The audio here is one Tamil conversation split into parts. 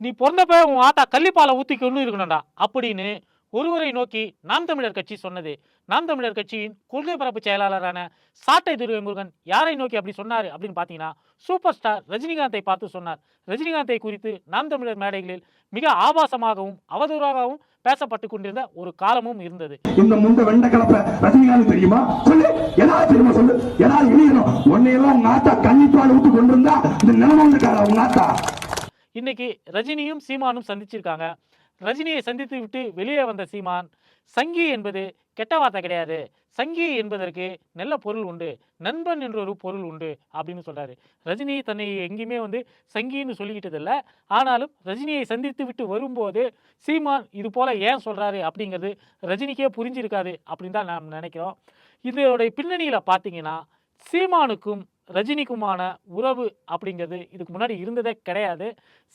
நீ பிறந்தப்ப உன் ஆத்தா கள்ளிப்பாலை ஊற்றி கொண்டு இருக்கணும்டா அப்படின்னு ஒருவரை நோக்கி நாம் தமிழர் கட்சி சொன்னது. நாம் தமிழர் கட்சியின் கொள்கை பரப்பு செயலாளரான சாட்டை துரைமுருகன் யாரை நோக்கி அப்படி சொன்னார் அப்படின்னு பார்த்தீங்கன்னா சூப்பர் ஸ்டார் ரஜினிகாந்தை பார்த்து சொன்னார். ரஜினிகாந்தை குறித்து நாம் தமிழர் மேடைகளில் மிக ஆபாசமாகவும் அவதூறாகவும் பேசப்பட்டு கொண்டிருந்த ஒரு காலமும் இருந்தது. இந்த முந்த வெண்ட கலப்ப ரஜினிகாந்த் தெரியுமா? சொல்லு ஏதாவது தெரியுமா சொல்லு? ஏதாவது எழுதணும் உன்னையெல்லாம் உங்க ஆத்தா கன்னிப்பால் விட்டு கொண்டிருந்தா இந்த நிலைமை இருக்காரா உங்க ஆத்தா? இன்னைக்கு ரஜினியும் சீமானும் சந்திச்சிருக்காங்க. ரஜினியை சந்தித்து விட்டு வெளியே வந்த சீமான் சங்கி என்பது கெட்ட வார்த்தை கிடையாது. சங்கி என்பதற்கு நல்ல பொருள் உண்டு. நண்பன் என்ற ஒரு பொருள் உண்டு அப்படின்னு சொல்கிறாரு ரஜினி தன்னை எங்கேயுமே வந்து சங்கின்னு சொல்லிக்கிட்டது இல்லை ஆனாலும் ரஜினியை சந்தித்து விட்டு வரும்போது சீமான் இது போல் ஏன் சொல்கிறாரு அப்படிங்கிறது ரஜினிக்கே புரிஞ்சிருக்காது அப்படின்னு தான் நாம் நினைக்கிறோம். இதோடைய பின்னணியில் பார்த்தீங்கன்னா சீமானுக்கும் ரஜினிக்குமான உறவு அப்படிங்கிறது இதுக்கு முன்னாடி இருந்ததே கிடையாது.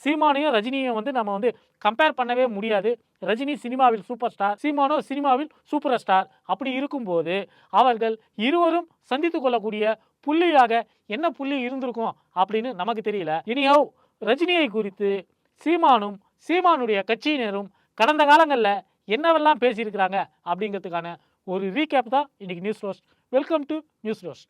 சீமானையும் ரஜினியும் வந்து நம்ம வந்து கம்பேர் பண்ணவே முடியாது. ரஜினி சினிமாவில் சூப்பர் ஸ்டார் சீமானோ சினிமாவில் சூப்பர் ஸ்டார் அப்படி இருக்கும்போது அவர்கள் இருவரும் சந்தித்து கொள்ளக்கூடிய புள்ளியாக என்ன புள்ளி இருந்திருக்கும் அப்படின்னு நமக்கு தெரியல. இனியோ ரஜினியை குறித்து சீமானும் சீமானுடைய கட்சியினரும் கடந்த காலங்களில் என்னவெல்லாம் பேசியிருக்கிறாங்க அப்படிங்கிறதுக்கான ஒரு ரீகேப் தான் இன்னைக்கு news roast welcome to news roast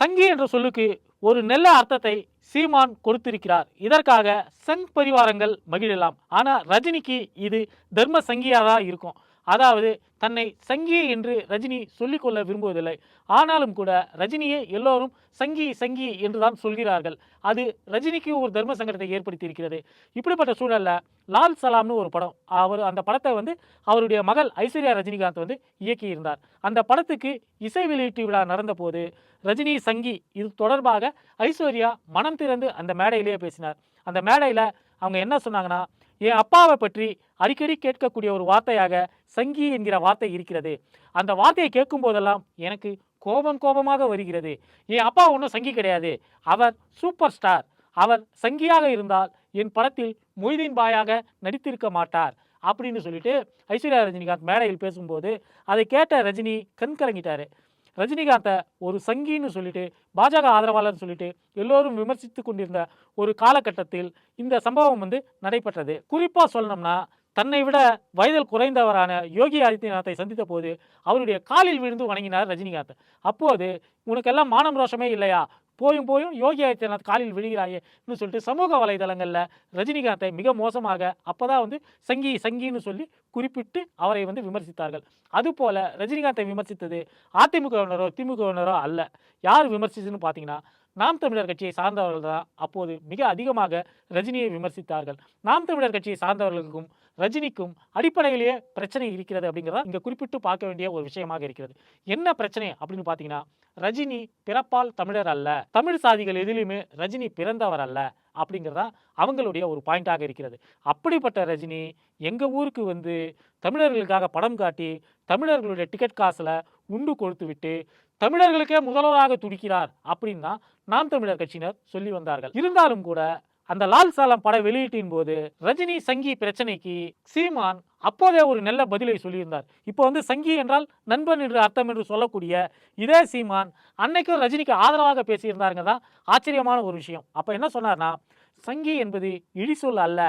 சங்கி என்ற சொல்லுக்கு ஒரு நல்ல அர்த்தத்தை சீமான் கொடுத்திருக்கிறார். இதற்காக சங் பரிவாரங்கள் மகிழலாம். ஆனால் ரஜினிக்கு இது தர்ம சங்கியாக தான் இருக்கும். அதாவது தன்னை சங்கி என்று ரஜினி சொல்லிக்கொள்ள விரும்புவதில்லை. ஆனாலும் கூட ரஜினியை எல்லோரும் சங்கி சங்கி என்று தான் சொல்கிறார்கள். அது ரஜினிக்கு ஒரு தர்ம சங்கடத்தை ஏற்படுத்தி இருக்கிறது இப்படிப்பட்ட சூழலில் லால் சலாம்னு ஒரு படம் அவர் அந்த படத்தை வந்து அவருடைய மகள் ஐஸ்வர்யா ரஜினிகாந்த் வந்து இயக்கியிருந்தார். அந்த படத்துக்கு இசை வெளியீட்டு விழா நடந்தபோது ரஜினி சங்கி இது தொடர்பாக ஐஸ்வர்யா மனம் திறந்து அந்த மேடையிலேயே பேசினார். அந்த மேடையில் அவங்க என்ன சொன்னாங்கன்னா என் அப்பாவை பற்றி அடிக்கடி கேட்கக்கூடிய ஒரு வார்த்தையாக சங்கி என்கிற வார்த்தை இருக்கிறது. அந்த வார்த்தையை கேட்கும் போதெல்லாம் எனக்கு கோபம் கோபமாக வருகிறது. என் அப்பா ஒன்றும் சங்கி கிடையாது. அவர் சூப்பர் ஸ்டார். அவர் சங்கியாக இருந்தால் என் படத்தில் மொய்தீன் பாயாக நடித்திருக்க மாட்டார் அப்படின்னு சொல்லிட்டு ஐஸ்வர்யா ரஜினிகாந்த் மேடையில் பேசும்போது அதை கேட்ட ரஜினி கண் கலங்கிட்டாரு. ரஜினிகாந்தை ஒரு சங்கின்னு சொல்லிட்டு பாஜக ஆதரவாளர்னு சொல்லிட்டு எல்லோரும் விமர்சித்து கொண்டிருந்த ஒரு காலகட்டத்தில் இந்த சம்பவம் வந்து நடைபெற்றது. குறிப்பாக சொல்லணும்னா தன்னை விட வயதில் குறைந்தவரான யோகி ஆதித்யநாத்தை சந்தித்த போது அவருடைய காலில் விழுந்து வணங்கினார் ரஜினிகாந்த். அப்போது உனக்கெல்லாம் மானம் ரோஷமே இல்லையா? போயும் போயும் யோகி ஆதித்யநாத் காலில் விழுகிறாயேன்னு சொல்லிட்டு சமூக வலைதளங்களில் ரஜினிகாந்தை மிக மோசமாக அப்பதான் வந்து சங்கி சங்கின்னு சொல்லி குறிப்பிட்டு அவரை வந்து விமர்சித்தார்கள். அதுபோல ரஜினிகாந்தை விமர்சித்தது அதிமுகவினரோ திமுகவினரோ அல்ல. யார் விமர்சிச்சுன்னு பார்த்தீங்கன்னா நாம் தமிழர் கட்சியை சார்ந்தவர்கள் தான் அப்போது மிக அதிகமாக ரஜினியை விமர்சித்தார்கள். நாம் தமிழர் கட்சியை சார்ந்தவர்களுக்கும் ரஜினிக்கும் அடிப்படையிலேயே பிரச்சனை இருக்கிறது அப்படிங்கிறத இங்கே குறிப்பிட்டு பார்க்க வேண்டிய ஒரு விஷயமாக இருக்கிறது. என்ன பிரச்சனை அப்படின்னு பார்த்தீங்கன்னா ரஜினி பிறப்பால் தமிழர் அல்ல. தமிழ் சாதிகள் எதிலையுமே ரஜினி பிறந்தவர் அல்ல அப்படிங்கிறதா அவங்களுடைய ஒரு பாயிண்டாக இருக்கிறது. அப்படிப்பட்ட ரஜினி எங்கள் ஊருக்கு வந்து தமிழர்களுக்காக படம் காட்டி தமிழர்களுடைய டிக்கெட் காசில் உண்டு கொடுத்து விட்டு தமிழர்களுக்கே முதல்வராக துடிக்கிறார் அப்படின்னு நாம் தமிழர் கட்சியினர் சொல்லி வந்தார்கள். இருந்தாலும் கூட அந்த லால் சாலம் பட வெளியீட்டின் போது ரஜினி சங்கி பிரச்சனைக்கு சீமான் அப்போதே ஒரு நல்ல பதிலை சொல்லியிருந்தார். இப்போ வந்து சங்கி என்றால் நண்பன் என்று அர்த்தம் என்று சொல்லக்கூடிய இதே சீமான் அன்னைக்கும் ரஜினிக்கு ஆதரவாக பேசியிருந்தாருங்க தான் ஆச்சரியமான ஒரு விஷயம். அப்போ என்ன சொன்னார்னா சங்கி என்பது இழிசொல் அல்ல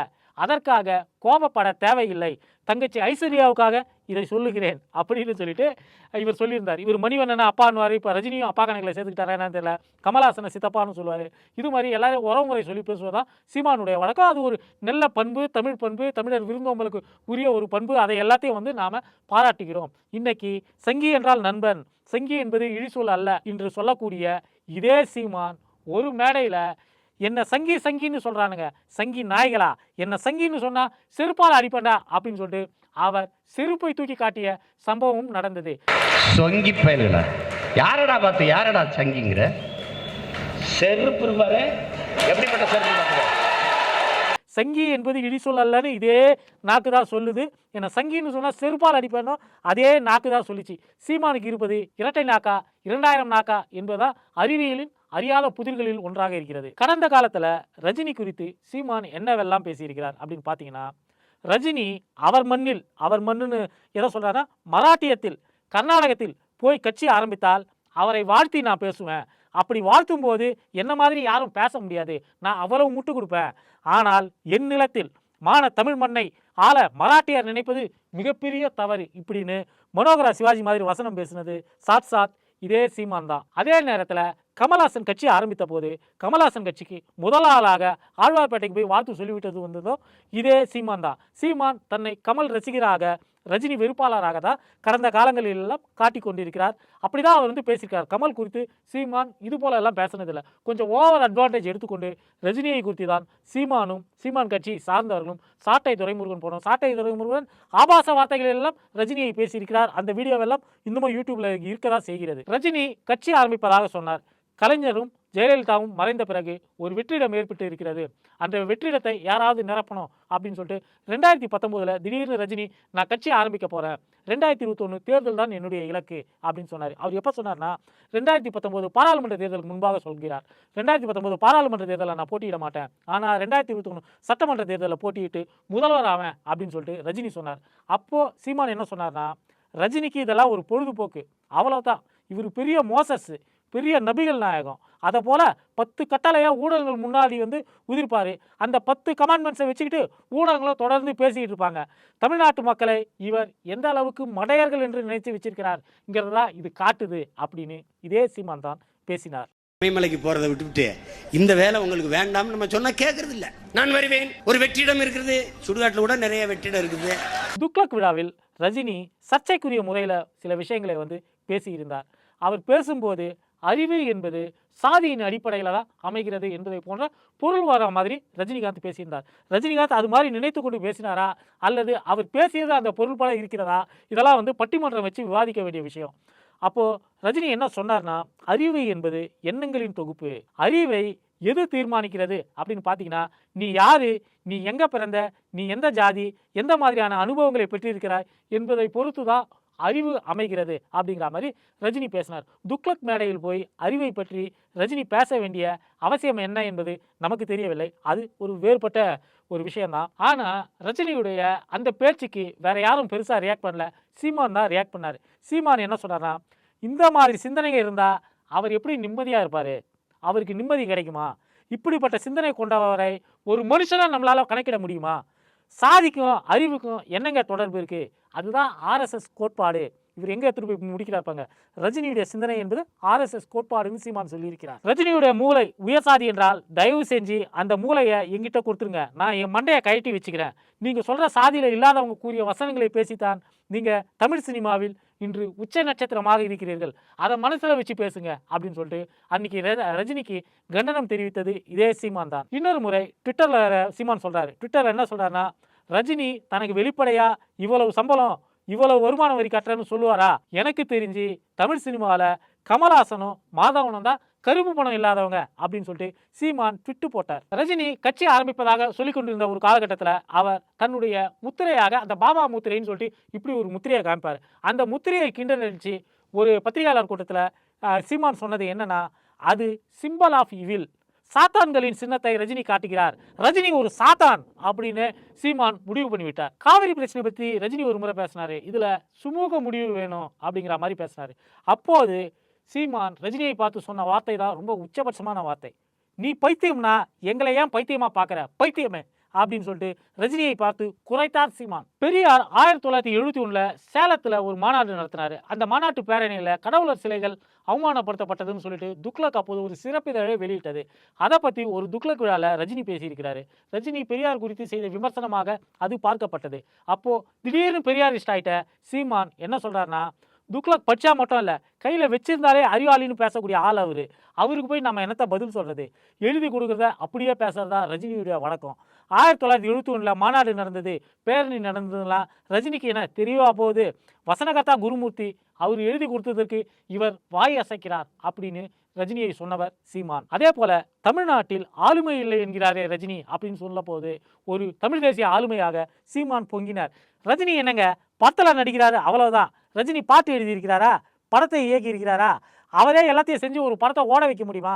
அதற்காக கோபப்பட தேவையில்லை. தங்கச்சி ஐஸ்வர்யாவுக்காக இதை சொல்லுகிறேன் அப்படின்னு சொல்லிட்டு இவர் சொல்லியிருந்தார். இவர் மணிவண்ணனை அப்பான்னுவார் இப்போ ரஜினியும் அப்பா கணக்கில் சேர்த்துக்கிட்டாரா என்னன்னு தெரியல. கமலஹாசனை சித்தப்பான்னு சொல்லுவார். இது மாதிரி எல்லாரும் உறவுமுறை சொல்லி பேசுவதுதான் சீமானுடைய வழக்கம். அது ஒரு நல்ல பண்பு தமிழ் பண்பு தமிழர் விருந்தோம்பலுக்கு உரிய ஒரு பண்பு. அதை எல்லாத்தையும் வந்து நாம் பாராட்டுகிறோம். இன்னைக்கு சங்கி என்றால் நண்பன். சங்கி என்பது இழிசொல் அல்ல என்று சொல்லக்கூடிய இதே சீமான் ஒரு மேடையில் என்ன சங்கி சங்கின்னு சொல்கிறானுங்க சங்கி நாய்களா? என்ன சங்கின்னு சொன்னால் செருப்பால் அடிப்பண்டா அப்படின்னு சொல்லிட்டு அவர் செருப்பை தூக்கி காட்டிய சம்பவமும் நடந்தது. சொங்கி பயலுடா யாரடா பார்த்து யாரடா சங்கிங்கிற? செருப்பு எப்படிப்பட்ட செருப்பு சங்கி என்பது இடிசொல் அல்லன்னு இதே நாக்கு தான் சொல்லுது. என்ன சங்கின்னு சொன்னால் செருப்பால் அடிப்பேனோ அதே நாக்கு தான் சொல்லிச்சு. சீமானுக்கு இருப்பது இரட்டை நாக்கா இரண்டாயிரம் நாக்கா என்பதுதான் அறிவியலின் அறியாத புதிர்களில் ஒன்றாக இருக்கிறது. கடந்த காலத்தில் ரஜினி குறித்து சீமான் என்னவெல்லாம் பேசியிருக்கிறார் அப்படின்னு பார்த்தீங்கன்னா ரஜினி அவர் மண்ணில் அவர் மண்ணுன்னு எதை சொல்கிறாருன்னா மராட்டியத்தில் கர்நாடகத்தில் போய் கட்சி ஆரம்பித்தால் அவரை வாழ்த்தி நான் பேசுவேன். அப்படி வாழ்த்தும் போது என்ன மாதிரி யாரும் பேச முடியாது. நான் அவ்வளவு முட்டு கொடுப்பேன். ஆனால் என் நிலத்தில் மான தமிழ் மண்ணை ஆள மராட்டியார் நினைப்பது மிகப்பெரிய தவறு. இப்படின்னு மனோகரா சிவாஜி மாதிரி வசனம் பேசினது சாத் சாத் இதே சீமான் தான். அதே நேரத்தில் கமல்ஹாசன் கட்சி ஆரம்பித்த போது கமல்ஹாசன் கட்சிக்கு முதல் ஆளாக ஆழ்வார்பேட்டைக்கு போய் வாழ்த்து சொல்லிவிட்டது வந்ததோ இதே சீமான் தான். சீமான் தன்னை கமல் ரசிகராக ரஜினி வெறுப்பாளராக தான் கடந்த காலங்களில் எல்லாம் காட்டிக் கொண்டிருக்கிறார். அப்படிதான் அவர் வந்து பேசியிருக்கார். கமல் குறித்து சீமான் இது போல எல்லாம் பேசினதில்லை. கொஞ்சம் ஓவர் அட்வான்டேஜ் எடுத்துக்கொண்டு ரஜினியை குறித்து தான் சீமானும் சீமான் கட்சி சார்ந்தவர்களும் சாட்டை துரைமுருகன் போனோம். சாட்டை துரைமுருகன் ஆபாச வார்த்தைகள் எல்லாம் ரஜினியை பேசியிருக்கிறார். அந்த வீடியோவெல்லாம் இன்னமும் யூடியூப்ல இருக்கதான் செய்கிறது. ரஜினி கட்சி ஆரம்பிப்பதாக சொன்னார். கலைஞரும் ஜெயலலிதாவும் மறைந்த பிறகு ஒரு வெற்றிடம் ஏற்பட்டு இருக்கிறது. அந்த வெற்றிடத்தை யாராவது நிரப்பணும் அப்படின்னு சொல்லிட்டு ரெண்டாயிரத்தி பத்தொம்போதில் திடீர்னு ரஜினி நான் கட்சி ஆரம்பிக்க போகிறேன் ரெண்டாயிரத்தி இருபத்தொன்று தேர்தல் தான் என்னுடைய இலக்கு. அப்படின்னு சொன்னார். அவர் எப்போ சொன்னார்னா ரெண்டாயிரத்தி பத்தொம்போது பாராளுமன்ற தேர்தலுக்கு முன்பாக சொல்கிறார். ரெண்டாயிரத்தி பத்தொம்போது பாராளுமன்ற தேர்தலில் நான் போட்டியிட மாட்டேன். ஆனால் ரெண்டாயிரத்தி இருபத்தொன்று சட்டமன்ற தேர்தலில் போட்டியிட்டு முதல்வர் ஆவேன் அப்படின்னு சொல்லிட்டு ரஜினி சொன்னார். அப்போது சீமான் என்ன சொன்னார்னா ரஜினிக்கு இதெல்லாம் ஒரு பொழுதுபோக்கு. அவ்வளோதான் இவர் பெரிய மோசஸ் பெரிய நபிகள் நாயகம். அதை போல பத்து கட்டளையை ஊடகங்கள் முன்னாடி வந்து உதிர்ப்பார். அந்த பத்து கமாண்ட்மெண்ட்ஸை வச்சுக்கிட்டு ஊடகங்களும் தொடர்ந்து பேசிக்கிட்டு இருப்பாங்க. தமிழ்நாட்டு மக்களை இவர் எந்த அளவுக்கு மடையர்கள் என்று நினைத்து வச்சிருக்கிறார்ங்கிறதா இது காட்டுது அப்படின்னு இதே சீமான் தான் பேசினார். இமயமலைக்கு போறதை விட்டுவிட்டு இந்த வேலை உங்களுக்கு வேண்டாம்னு நம்ம சொன்னா கேட்கறது இல்ல நான் வருவேன். ஒரு வெற்றிடம் இருக்குது. சுடுகாட்டுல கூட நிறைய வெற்றிடம் இருக்குது. துக்ளக் விழாவில் ரஜினி சர்ச்சைக்குரிய முறையில் சில விஷயங்களை வந்து பேசியிருந்தார். அவர் பேசும்போது அறிவு என்பது சாதியின் அடிப்படையில் தான் அமைகிறது என்பதை போன்ற பொருள் வர மாதிரி ரஜினிகாந்த் பேசியிருந்தார். ரஜினிகாந்த் அது மாதிரி நினைத்து கொண்டு பேசினாரா? அல்லது அவர் பேசியது அந்த பொருள் பல இருக்கிறதா? இதெல்லாம் வந்து பட்டிமன்றம் வச்சு விவாதிக்க வேண்டிய விஷயம். அப்போது ரஜினி என்ன சொன்னார்னா அறிவு என்பது எண்ணங்களின் தொகுப்பு. அறிவை எது தீர்மானிக்கிறது? அப்படின்னு பார்த்தீங்கன்னா நீ யாரு? நீ எங்கே பிறந்த? நீ எந்த ஜாதி? எந்த மாதிரியான அனுபவங்களை பெற்றிருக்கிறாய்? என்பதை பொறுத்து தான் அறிவு அமைகிறது அப்படிங்கிற மாதிரி ரஜினி பேசினார். துக்ளக் மேடையில் போய் அறிவை பற்றி ரஜினி பேச வேண்டிய அவசியம் என்ன என்பது நமக்கு தெரியவில்லை. அது ஒரு வேறுபட்ட ஒரு விஷயம்தான். ஆனால் ரஜினியுடைய அந்த பேச்சுக்கு வேற யாரும் பெருசாக ரியாக்ட் பண்ணல. சீமான் தான் ரியாக்ட் பண்ணார். சீமான் என்ன சொல்கிறார்னா இந்த மாதிரி சிந்தனைகள் இருந்தால் அவர் எப்படி நிம்மதியாக இருப்பார்? அவருக்கு நிம்மதி கிடைக்குமா? இப்படிப்பட்ட சிந்தனை கொண்டவரை ஒரு மனுஷனாக நம்மளால் கணக்கிட முடியுமா? சாதிக்கும் அறிவுக்கும் என்னங்க தொடர்பு இருக்குது அதுதான் ஆர்எஸ்எஸ் கோட்பாடு. இவர் எங்கே எடுத்துகிட்டு போய் முடிக்கிறாப்பாங்க ரஜினியுடைய சிந்தனை என்பது ஆர்எஸ்எஸ் கோட்பாடுன்னு சீமான் சொல்லியிருக்கிறார். ரஜினியுடைய மூளை உயர்சாதி என்றால் தயவு செஞ்சு அந்த மூளையை எங்கிட்ட கொடுத்துருங்க. நான் என் மண்டையை கழட்டி வச்சுக்கிறேன். நீங்கள் சொல்கிற சாதியில் இல்லாதவங்க கூறிய வசனங்களை பேசித்தான் நீங்கள் தமிழ் சினிமாவில் இன்று உச்ச நட்சத்திரமாக இருக்கிறீர்கள். அதை மனசில் வச்சு பேசுங்க அப்படின்னு சொல்லிட்டு அன்னைக்கு ரஜினிக்கு கண்டனம் தெரிவித்தது இதே சீமான் தான். இன்னொரு முறை ட்விட்டரில் சீமான் சொல்கிறாரு ட்விட்டரில் என்ன சொல்கிறாருன்னா ரஜினி தனக்கு வெளிப்படையா இவ்வளவு சம்பளம் இவ்வளவு வருமான வரி கட்டுறேன்னு சொல்லுவாரா? எனக்கு தெரிஞ்சு தமிழ் சினிமாவில் கமலாசனும் மாதவனும் தான் கருப்பு பணம் இல்லாதவங்க அப்படின்னு சொல்லிட்டு சீமான் ட்விட்டு போட்டார். ரஜினி கட்சி ஆரம்பிப்பதாக சொல்லிக் கொண்டிருந்த ஒரு காலகட்டத்தில் அவர் தன்னுடைய முத்திரையாக அந்த பாபா முத்திரைன்னு சொல்லிட்டு இப்படி ஒரு முத்திரையை காமிப்பார். அந்த முத்திரையை கிண்டடிச்சு ஒரு பத்திரிகையாளர் கூட்டத்தில் சீமான் சொன்னது என்னன்னா அது சிம்பல் ஆஃப் இவில் சாத்தான்களின் சின்னத்தை ரஜினி காட்டுகிறார். ரஜினி ஒரு சாத்தான் அப்படின்னு சீமான் முடிவு பண்ணிவிட்டார். காவிரி பிரச்சனை பற்றி ரஜினி ஒரு முறை பேசினாரு. இதுல சுமூக முடிவு வேணும் அப்படிங்கிற மாதிரி பேசினாரு. அப்போது சீமான் ரஜினியை பார்த்து சொன்ன வார்த்தை தான் ரொம்ப உச்சபட்சமான வார்த்தை. நீ பைத்தியம்னா எங்களை ஏன் பைத்தியமா பார்க்குற பைத்தியமே. அப்படின்னு சொல்லிட்டு ரஜினியை பார்த்து குறைத்தார் சீமான். பெரியார் ஆயிரத்தி தொள்ளாயிரத்தி எழுபத்தி ஒன்றில் சேலத்தில் ஒரு மாநாடு நடத்தினார். அந்த மாநாட்டு பேரணியில் கடவுளர் சிலைகள் அவமானப்படுத்தப்பட்டதுன்னு சொல்லிட்டு துக்ளக் அப்போது ஒரு சிறப்பிதழை வெளியிட்டது. அதை பற்றி ஒரு துக்ளக் விழாவில் ரஜினி பேசியிருக்கிறாரு. ரஜினி பெரியார் குறித்து செய்த விமர்சனமாக அது பார்க்கப்பட்டது. அப்போது திடீர்னு பெரியாரிஸ்ட் ஆயிட்ட சீமான் என்ன சொல்கிறாருன்னா துக்ளக் படிச்சா மட்டும் இல்லை கையில் வச்சிருந்தாலே அறிவாளின்னு பேசக்கூடிய ஆள் அவர். அவருக்கு போய் நம்ம என்னத்த பதில் சொல்கிறது எழுதி கொடுக்குறத அப்படியே பேசுறதா ரஜினியுடைய வழக்கம். ஆயிரத்தி தொள்ளாயிரத்தி எழுபத்தி ஒன்றில் மாநாடு நடந்தது பேரணி நடந்ததுலாம் ரஜினிக்கு என்ன தெரியவா போகுது? வசனகர்த்தா குருமூர்த்தி அவர் எழுதி கொடுத்ததற்கு இவர் வாய் அசைக்கிறார் அப்படின்னு ரஜினியை சொன்னவர் சீமான். அதே போல தமிழ்நாட்டில் ஆளுமை இல்லை என்கிறாரே ரஜினி அப்படின்னு சொல்ல போது ஒரு தமிழ் தேசிய ஆளுமையாக சீமான் பொங்கினார். ரஜினி என்னங்க படத்தில் நடிக்கிறாரு அவ்வளவுதான். ரஜினி பாட்டு எழுதியிருக்கிறாரா? படத்தை இயக்கி இருக்கிறாரா அவரே எல்லாத்தையும் செஞ்சு ஒரு படத்தை ஓட வைக்க முடியுமா?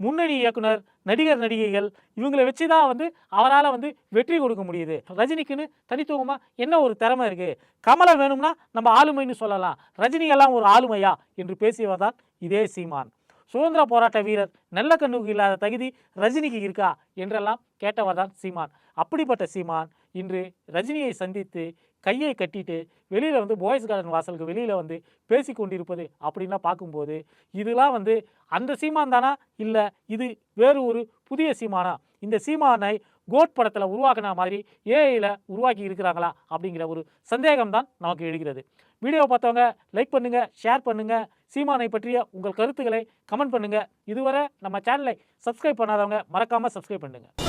முன்னணி இயக்குனர் நடிகர் நடிகைகள் இவங்களை வச்சு தான் வந்து அவரால் வந்து வெற்றி கொடுக்க முடியுது. ரஜினிக்குன்னு தனித்துவமாக என்ன ஒரு திறமை இருக்குது கமலை வேணும்னா நம்ம ஆளுமைன்னு சொல்லலாம். ரஜினியெல்லாம் ஒரு ஆளுமையா? என்று பேசியவர் தான் இதே சீமான். சுதந்திர போராட்ட வீரர் நல்ல கண்ணுக்கு இல்லாத தகுதி ரஜினிக்கு இருக்கா? என்றெல்லாம் கேட்டவர் தான் சீமான். அப்படிப்பட்ட சீமான் இன்று ரஜினியை சந்தித்து கையை கட்டிட்டு வெளியில் வந்து பாய்ஸ் கார்டன் வாசலுக்கு வெளியில் வந்து பேசி கொண்டிருப்பது அப்படின்லாம் பார்க்கும்போது இதெல்லாம் வந்து அந்த சீமான் தானா? இல்லை இது வேறு ஒரு புதிய சீமானா? இந்த சீமானை கோட் படத்தில் உருவாக்கின மாதிரி ஏஐயில் உருவாக்கி இருக்கிறாங்களா? அப்படிங்கிற ஒரு சந்தேகம் தான் நமக்கு எழுகிறது. வீடியோ பார்த்தவங்க லைக் பண்ணுங்கள் ஷேர் பண்ணுங்கள் சீமானை பற்றிய உங்கள் கருத்துக்களை கமெண்ட் பண்ணுங்கள் இதுவரை நம்ம சேனலை சப்ஸ்கிரைப் பண்ணாதவங்க மறக்காமல் சப்ஸ்கிரைப் பண்ணுங்கள்